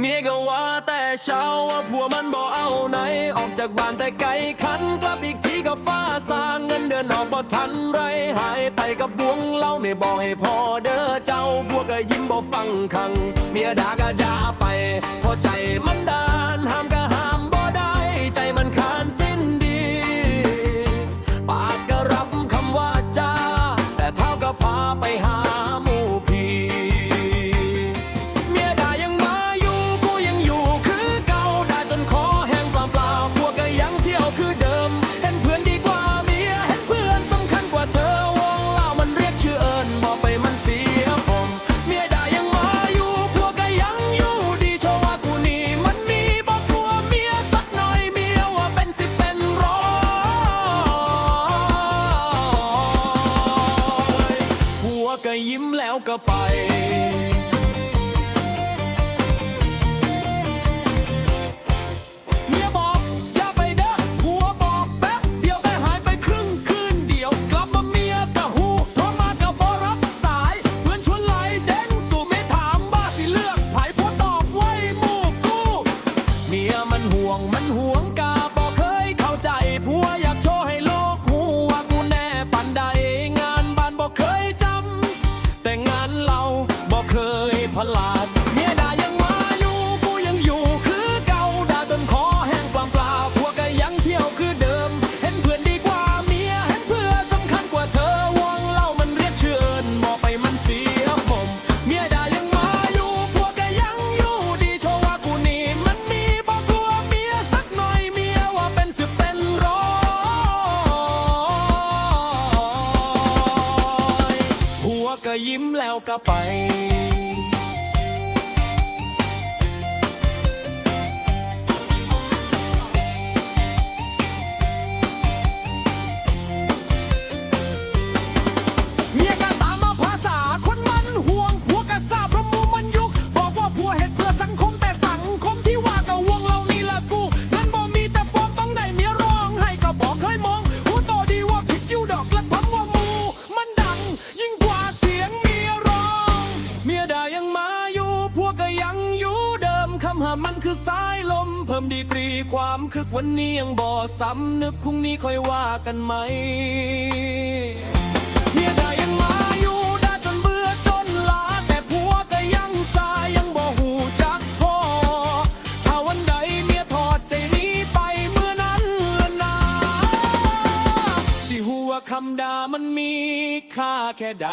เมียก็ว่าแต่เช้าว่าผัวมันบ่เอาไหน ออกจากบ้านแต่ไกลคันกลับอีกทีก็ฟ้าสางเงินเดือนออกบ่ทันไรหายไปกับบวงเล่าไม่บอกให้พอเด้อเจ้าพวกก็ยิ้มบ่ฟังคัง เมียด่าก็ด่าไปเพอใจ ก็ยิ้มแล้วก็ไป พลาดเมียด่ายังมาอยู่ กูยังอยู่คือเก่าด่าจนคอแห้งเปล่าเปล่าพวกก็ยังเที่ยวคือเดิม เห็นเพื่อนดีกว่าเมียเห็นเพื่อสำคัญกว่าเธอวงเล่ามันเรียกเชิญบอไปมันเสียผมเมียด่ายังมาอยู่พวกก็ยังอยู่ดีโชว์ว่ากูนี่มันมีบอกกลัวเมียสักหน่อยเมียว่าเป็นสิบเป็นร้อยผัวก็ยิ้มแล้วก็ไป หามันคือสายลม เพิ่มดีกรีความคึกวันนี้ยังบ่ซ้ำนึกพรุ่งนี้ค่อยว่ากันไหมเมียได่ายังมาอยู่ได่าจนเบื่อจนลา แต่ผัวก็ยังสายยังบ่หูจักพอ ถ้าวันใดเมียถอดใจนี้ไปเมื่อนั้นละนาสิหัวคำด่ามันมีค่าแค่ใด